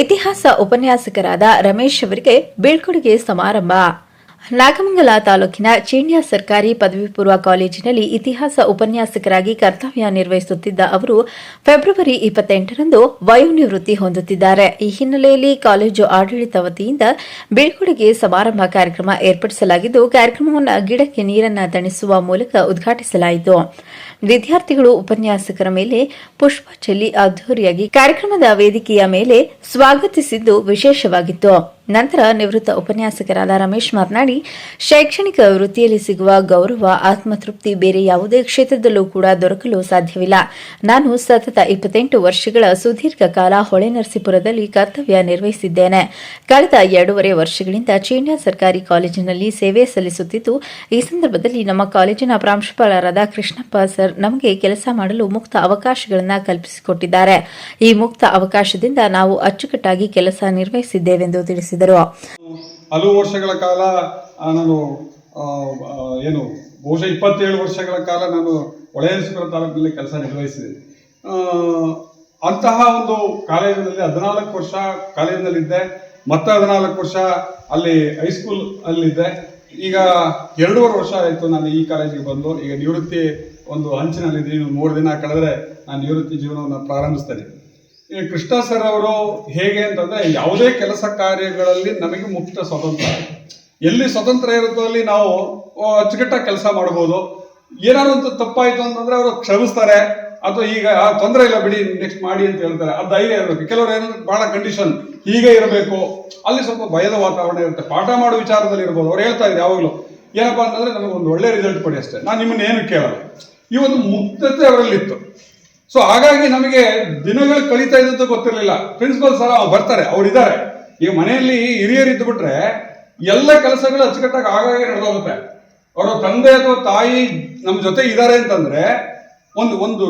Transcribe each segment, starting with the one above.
ಇತಿಹಾಸ ಉಪನ್ಯಾಸಕರಾದ ರಮೇಶ್ ಅವರಿಗೆ ಬೀಳ್ಕೊಡುಗೆ ಸಮಾರಂಭ. ನಾಗಮಂಗಲ ತಾಲೂಕಿನ ಚೀಣ್ಯ ಸರ್ಕಾರಿ ಪದವಿ ಪೂರ್ವ ಕಾಲೇಜಿನಲ್ಲಿ ಇತಿಹಾಸ ಉಪನ್ಯಾಸಕರಾಗಿ ಕರ್ತವ್ಯ ನಿರ್ವಹಿಸುತ್ತಿದ್ದ ಅವರು ಫೆಬ್ರವರಿ ಇಪ್ಪತ್ತೆಂಟರಂದು ವಯೋನಿವೃತ್ತಿ ಹೊಂದುತ್ತಿದ್ದಾರೆ. ಈ ಹಿನ್ನೆಲೆಯಲ್ಲಿ ಕಾಲೇಜು ಆಡಳಿತ ವತಿಯಿಂದ ಬೀಳ್ಕೊಡುಗೆ ಸಮಾರಂಭ ಕಾರ್ಯಕ್ರಮ ಏರ್ಪಡಿಸಲಾಗಿದ್ದು, ಕಾರ್ಯಕ್ರಮವನ್ನು ಗಿಡಕ್ಕೆ ನೀರನ್ನು ತಣಿಸುವ ಮೂಲಕ ಉದ್ಘಾಟಿಸಲಾಯಿತು. ವಿದ್ಯಾರ್ಥಿಗಳು, ಉಪನ್ಯಾಸಕರ ಮೇಲೆ ಪುಷ್ಪ ಚೆಲ್ಲಿ ಅದ್ದೂರಿಯಾಗಿ ಕಾರ್ಯಕ್ರಮದ ವೇದಿಕೆಯ ಮೇಲೆ ಸ್ವಾಗತಿಸಿದ್ದು ವಿಶೇಷವಾಗಿತ್ತು. ನಂತರ ನಿವೃತ್ತ ಉಪನ್ಯಾಸಕರಾದ ರಮೇಶ್ ಮಾತನಾಡಿ, ಶೈಕ್ಷಣಿಕ ವೃತ್ತಿಯಲ್ಲಿ ಸಿಗುವ ಗೌರವ, ಆತ್ಮತೃಪ್ತಿ ಬೇರೆ ಯಾವುದೇ ಕ್ಷೇತ್ರದಲ್ಲೂ ಕೂಡ ದೊರಕಲು ಸಾಧ್ಯವಿಲ್ಲ. ನಾನು ಸತತ ಇಪ್ಪತ್ತೆಂಟು ವರ್ಷಗಳ ಸುದೀರ್ಘ ಕಾಲ ಹೊಳೆನರಸೀಪುರದಲ್ಲಿ ಕರ್ತವ್ಯ ನಿರ್ವಹಿಸಿದ್ದೇನೆ. ಕಳೆದ ಎರಡೂವರೆ ವರ್ಷಗಳಿಂದ ಚೀಣ್ಯ ಸರ್ಕಾರಿ ಕಾಲೇಜಿನಲ್ಲಿ ಸೇವೆ ಸಲ್ಲಿಸುತ್ತಿದ್ದು, ಈ ಸಂದರ್ಭದಲ್ಲಿ ನಮ್ಮ ಕಾಲೇಜಿನ ಪ್ರಾಂಶುಪಾಲರಾದ ಕೃಷ್ಣಪ್ಪ ಸರ್ ನಮಗೆ ಕೆಲಸ ಮಾಡಲು ಮುಕ್ತ ಅವಕಾಶಗಳನ್ನು ಕಲ್ಪಿಸಿಕೊಟ್ಟಿದ್ದಾರೆ. ಈ ಮುಕ್ತ ಅವಕಾಶದಿಂದ ನಾವು ಅಚ್ಚುಕಟ್ಟಾಗಿ ಕೆಲಸ ನಿರ್ವಹಿಸಿದ್ದೇವೆಂದು ತಿಳಿಸಿದರು. ಹಲವು ವರ್ಷಗಳ ಕಾಲ ನಾನು ಏನು, ಬಹುಶಃ ಇಪ್ಪತ್ತೇಳು ವರ್ಷಗಳ ಕಾಲ ನಾನು ಒಳೆಯನಸಪುರ ತಾಲೂಕಿನಲ್ಲಿ ಕೆಲಸ ನಿರ್ವಹಿಸಿದೆ. ಅಂತಹ ಒಂದು ಕಾಲೇಜಿನಲ್ಲಿ ಹದಿನಾಲ್ಕು ವರ್ಷ ಕಾಲೇಜಿನಲ್ಲಿದ್ದೆ. ಮತ್ತೆ ಹದಿನಾಲ್ಕು ವರ್ಷ ಅಲ್ಲಿ ಹೈಸ್ಕೂಲ್ ಅಲ್ಲಿದ್ದೆ. ಈಗ ಎರಡೂವರೆ ವರ್ಷ ಆಯಿತು ನಾನು ಈ ಕಾಲೇಜಿಗೆ ಬಂದು. ಈಗ ನಿವೃತ್ತಿ ಒಂದು ಹಂಚಿನಲ್ಲಿದ್ದೀನಿ. ಮೂರು ದಿನ ಕಳೆದ್ರೆ ನಾನು ನಿವೃತ್ತಿ ಜೀವನವನ್ನು ಪ್ರಾರಂಭಿಸ್ತೇನೆ. ಈ ಕೃಷ್ಣ ಸರ್ ಅವರು ಹೇಗೆ ಅಂತಂದ್ರೆ ಯಾವುದೇ ಕೆಲಸ ಕಾರ್ಯಗಳಲ್ಲಿ ನಮಗೆ ಮುಕ್ತ ಸ್ವತಂತ್ರ. ಎಲ್ಲಿ ಸ್ವತಂತ್ರ ಇರುತ್ತೋ ಅಲ್ಲಿ ನಾವು ಅಚ್ಚುಕಟ್ಟಾಗಿ ಕೆಲಸ ಮಾಡ್ಬೋದು. ಏನಾದ್ರು ಒಂದು ತಪ್ಪಾಯಿತು ಅಂತಂದ್ರೆ ಅವರು ಕ್ಷಮಿಸ್ತಾರೆ. ಅಥವಾ ಈಗ ತೊಂದರೆ ಇಲ್ಲ ಬಿಡಿ ನೆಕ್ಸ್ಟ್ ಮಾಡಿ ಅಂತ ಹೇಳ್ತಾರೆ. ಆ ಧೈರ್ಯ ಇರಬೇಕು. ಕೆಲವರು ಏನಂದ್ರೆ ಬಹಳ ಕಂಡೀಷನ್ ಹೀಗೆ ಇರಬೇಕು. ಅಲ್ಲಿ ಸ್ವಲ್ಪ ಭಯದ ವಾತಾವರಣ ಇರುತ್ತೆ. ಪಾಠ ಮಾಡೋ ವಿಚಾರದಲ್ಲಿ ಇರ್ಬೋದು. ಅವ್ರು ಹೇಳ್ತಾ ಇದ್ರು ಯಾವಾಗಲೂ. ಏನಪ್ಪಾ ಅಂತಂದ್ರೆ ನಮಗೆ ಒಂದು ಒಳ್ಳೆ ರಿಸಲ್ಟ್ ಕೊಡಿ ಅಷ್ಟೇ. ನಾನು ನಿಮ್ಮನ್ನ ಏನು ಕೇಳಲ್ಲ. ಈ ಒಂದು ಮುಕ್ತತೆ ಅವರಲ್ಲಿತ್ತು. ಸೊ ಹಾಗಾಗಿ ನಮಗೆ ದಿನಗಳು ಕಳೀತಾ ಗೊತ್ತಿರಲಿಲ್ಲ. ಪ್ರಿನ್ಸಿಪಲ್ ಸರ್ ಅವ್ರು ಬರ್ತಾರೆ, ಅವ್ರು ಇದ್ದಾರೆ. ಈಗ ಮನೆಯಲ್ಲಿ ಹಿರಿಯರು ಇದ್ದು ಬಿಟ್ರೆ ಎಲ್ಲ ಕೆಲಸಗಳು ಅಚ್ಚುಕಟ್ಟಾಗಿ ಆಗಾಗ್ಗೆ ನಡೆದೋಗುತ್ತೆ. ಅವರ ತಂದೆ ಅಥವಾ ತಾಯಿ ನಮ್ಮ ಜೊತೆ ಇದ್ದಾರೆ ಅಂತಂದ್ರೆ ಒಂದು ಒಂದು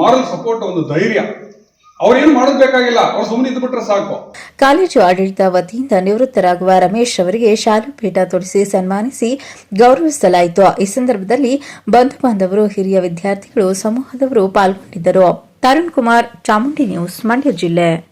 ಮಾರಲ್ ಸಪೋರ್ಟ್ ಒಂದು ಧೈರ್ಯ. ಅವ್ರೇನು ಅವ್ರು ಸುಮ್ಮನೆ ಇದ್ಬಿಟ್ರೆ ಸಾಕು. ಕಾಲೇಜು ಆಡಳಿತ ವತಿಯಿಂದ ನಿವೃತ್ತರಾಗುವ ರಮೇಶ್ ಅವರಿಗೆ ಶಾಲು ಪೀಠ ತೊಡಿಸಿ ಸನ್ಮಾನಿಸಿ ಗೌರವಿಸಲಾಯಿತು. ಈ ಸಂದರ್ಭದಲ್ಲಿ ಬಂಧು ಬಾಂಧವರು, ಹಿರಿಯ ವಿದ್ಯಾರ್ಥಿಗಳು, ಸಮೂಹದವರು ಪಾಲ್ಗೊಂಡಿದ್ದರು. ತರುಣ್ ಕುಮಾರ್, ಚಾಮುಂಡಿ ನ್ಯೂಸ್, ಮಂಡ್ಯ ಜಿಲ್ಲೆ.